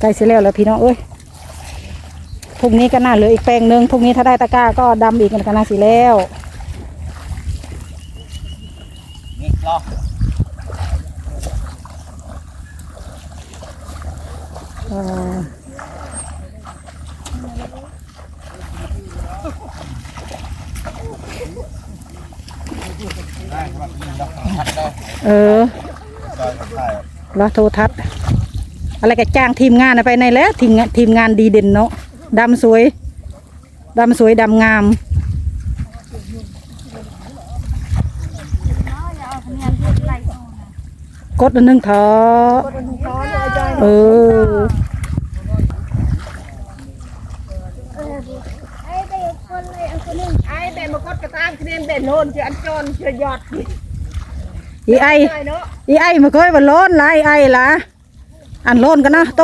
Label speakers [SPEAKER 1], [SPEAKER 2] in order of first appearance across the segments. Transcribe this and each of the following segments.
[SPEAKER 1] ใกล้สิแล้วแล้วพี่น้องเอ้ยพรุ่งนี้ก็น่าเหลืออีกแปลงหนึ่งพรุ่งนี้ถ้าได้ตะกร้าก็ดำอีกก็น่าสิแล้ว
[SPEAKER 2] นี่รอ
[SPEAKER 1] เอ่อ
[SPEAKER 2] ได้ครับนี่ดอกทัดได้
[SPEAKER 1] เออ
[SPEAKER 2] ซอยถ่าย
[SPEAKER 1] รอโทรทัศน์ อะไรก็จ้างทีมงานไปในแล้วทีมงานทีมงานดีเด่นเนาะดำสวยดำสวยดำงามกดอันหนึงเถอะเออ
[SPEAKER 3] ไอ้เด่นมากดกระตามคะแนนเด่นโนนเชื่ออันจนเชื่อยอด
[SPEAKER 1] อีไอ
[SPEAKER 3] ได้เนาะ
[SPEAKER 1] อีไอมาเคยมาโลนละอีไอละ อันโลนกันนะโต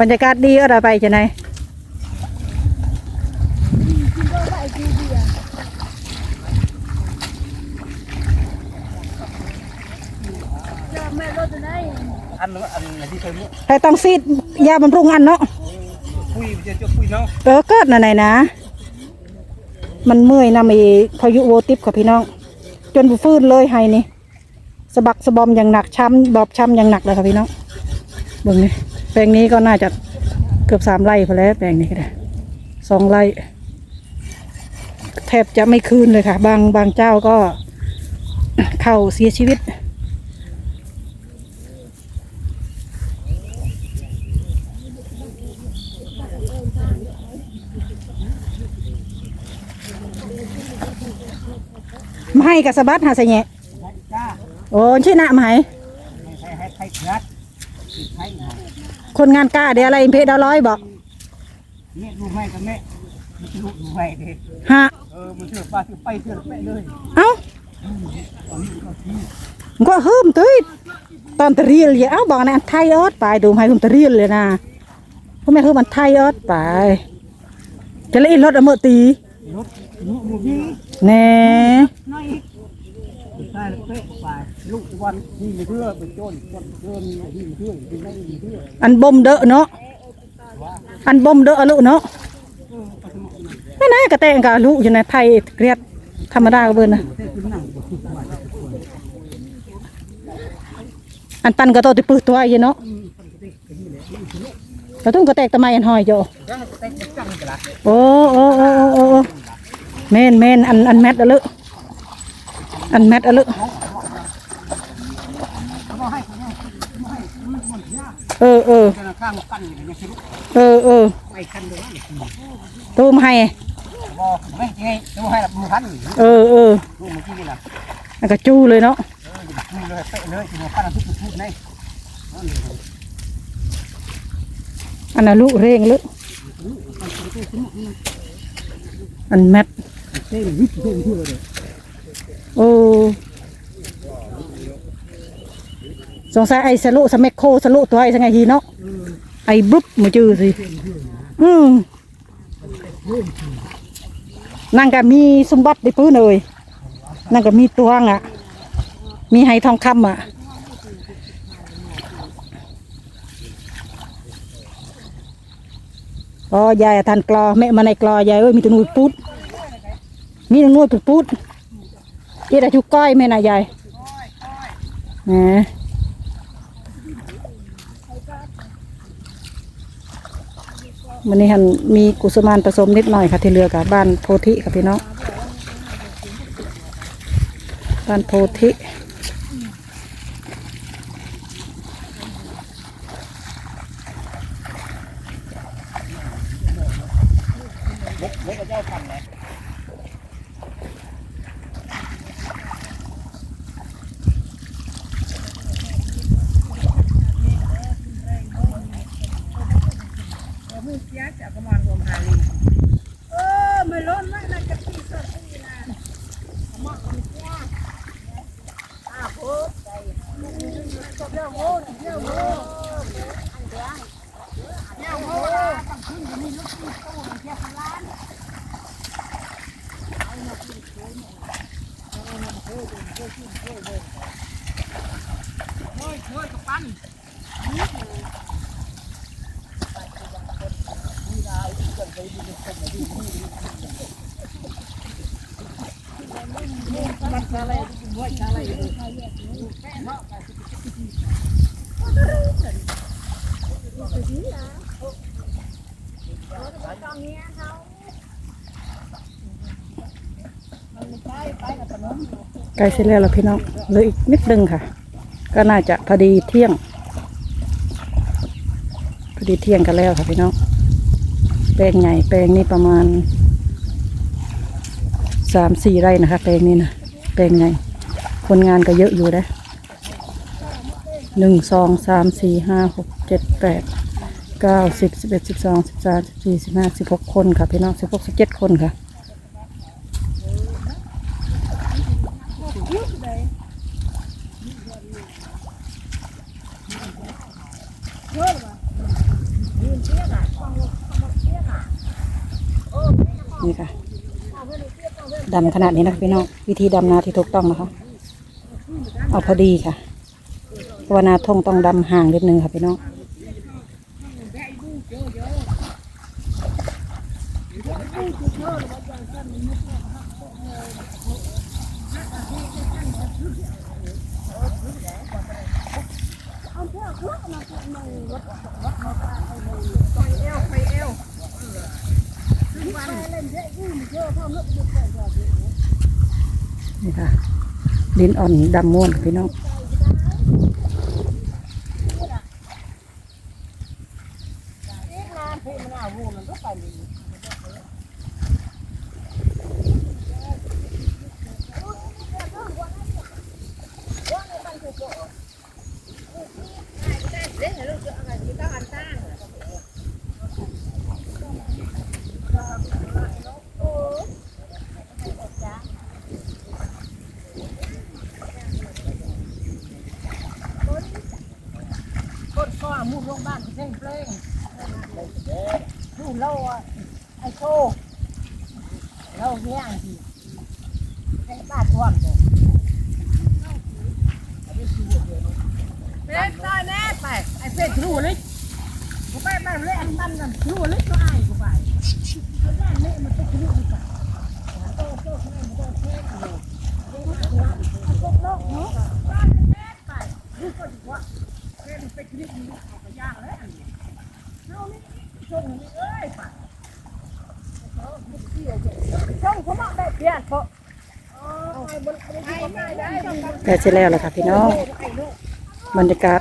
[SPEAKER 1] บรรยากาศดีอะไรไปจะไหน
[SPEAKER 2] อันนู้นอันไหนที่เคยรู้
[SPEAKER 1] แต่ต้องซีดยาบำรุงอันเนาะ
[SPEAKER 2] คุยจะจะคุยเนาะ
[SPEAKER 1] เออเกิดน่ะไหนนะ มันเมื่อยนะมีพายุโวติบกับพี่น้อง จนบุฟื้นเลยไห้นี่สะบักสะบอมอย่างหนักช้ำบอบช้ำอย่างหนักเลยค่ะพี่น้องเบิ่งนี่แปลงนี้ก็น่าจะเกือบสามไร่พอแล้วแปลงนี้ก็ได้สองไร่แทบจะไม่คืนเลยค่ะ บางบางเจ้าก็เข้าเสียชีวิต มาให้กับสะบัดหาใส่แหน่
[SPEAKER 2] จ้า
[SPEAKER 1] โอ้ชื่อหน้ามาให้
[SPEAKER 2] ให้ให้ให้งัดให้
[SPEAKER 1] คนงานกล้าเดี๋ยวอะไรเพชรดาวร้อยบอก
[SPEAKER 2] แม่ดูให้กับแม่มันจะรู้ดูให้เด็ก
[SPEAKER 1] ฮะ
[SPEAKER 2] เออมันเชื่อป้าเชื่อไปเชื่อไปเลย
[SPEAKER 1] เอ้ามันก็หืมตุ้ยตอนตะเรียลเอ้าบอกนะอันไทยออดไปดูให้หืมตะเรียลเลยนะพ่อแม่หืมอันไทยออดไปจะเล่นรถอะเมื่อตี
[SPEAKER 2] รถลูกมูบี้
[SPEAKER 1] แน่
[SPEAKER 2] น้อย ใช่เป๊ะไปลูกวันนี่มาเชื่อไปจนจนเดินนี่มาเชื่อที่ไม่มาเชื่อ
[SPEAKER 1] อันบ่มเด้อเนาะอันบ่มเด้อลูกเนาะไม่น่ากระแตงกับลูกอยู่ในไทยเกลียดธรรมดาก็เบิ่นนะอันตันก็โตติปื้ตัวอยู่เนาะกระตุ้งกระแตกตะไมอันหอยโยโอ้โอ้โอ้โอ้แม่นแม่นอันอันแมทแมทอะลึเออเออ
[SPEAKER 2] จะข้างกันอย่างนี้สิลูก
[SPEAKER 1] เออเออ
[SPEAKER 2] ไปคันเดียวนี่
[SPEAKER 1] ตูมให้
[SPEAKER 2] บอกไม่จริงดูให้ดูทัน
[SPEAKER 1] เออเออ
[SPEAKER 2] ลูก เมื่อกี้นี่ล่ะ
[SPEAKER 1] อันก็จู้เลยเนาะ
[SPEAKER 2] เออคุยเส
[SPEAKER 1] งสัยไอ้สลุสเมคโคสลุตัวไอ้สังไงทีเนาะไอ้บุ๊บมาจื้อสิอืมนั่งก็มีสมบัติในพื้นเลยนั่งก็มีตวงอะ มีไหทองคำอะอ๋อยายอะทันกลอแม่มาในกลอยายเอ้ยมีแตัวนูดปุ๊ดมีแตัวนูดปุ๊ดปุ๊ดอีดาจุกก้อยแม่นายายแห มันนี้หันมีกุศมานผสมนิดหน่อยค่ะที่เรือกับบ้านโพธิค่ะพี่น้องบ้านโพธิ
[SPEAKER 2] มัน
[SPEAKER 3] อะไรด้วยอะไร ต้องขึ้นอยู่นี่ลูกที่ตู้มันแค่ล้าน
[SPEAKER 1] ใกล้เสร็จแล้วล่ะพี่น้องเหลืออีกนิดนึงค่ะ ก็น่าจะพอดีเที่ยง พอดีเที่ยงกันแล้วค่ะพี่น้องแปลงใหญ่แปลงนี้ประมาณสามสี่ไร่นะคะ แปลงนี้นะแปลงใหญ่คนงานก็เยอะอยู่นะหนึ่งสองสามสี่ห้าหกเจ็ดแปด เก้าสิบสิบเอ็ดสิบสองสิบสามสิบสี่สิบห้าสิบหกคนค่ะพี่น้องสิบหกสิบเจ็ดคนค่ะนี่ค่ะดำขนาดนี้นะคะพี่น้องวิธีดำนาที่ถูกต้องนะคะ เอาพอดีค่ะเพราะว่านาทงต้องดำห่างนิดนึงค่ะพี่น้อง นี่ค่ะดินอ่อนดำม่วนค่ะพี่น้อง
[SPEAKER 3] คนก็มุ่งลงบ้านเพ่งเพลงดูเล่าอะไอ้โชว์ เล่าเนี่ยทีไอ้บ้ายเนได้แน่ไปไอ้เป็ดรู้เลยกูไปบ้านเล่นบ้านนั่นรู้เลยก็อายกูไปแม่เล่นมันต้องรู้ดีกว่าโตโตแม่มันต้องเท่เลยเอาพวกโลกเนาะบ้านแม่ไปรู้ก็ดีว่าเป็นไปคลิปนี้เอาไปย่างแล้วอันนี้เอานี่ชงนี่เอ้ยป่ะชงเขาบอกได้เปลี่ยนเพราะไอ้บนไอ้ได้ได้
[SPEAKER 1] ใกล้เสร็จแล้วล่ะค่ะพี่น้อง บรรยากาศ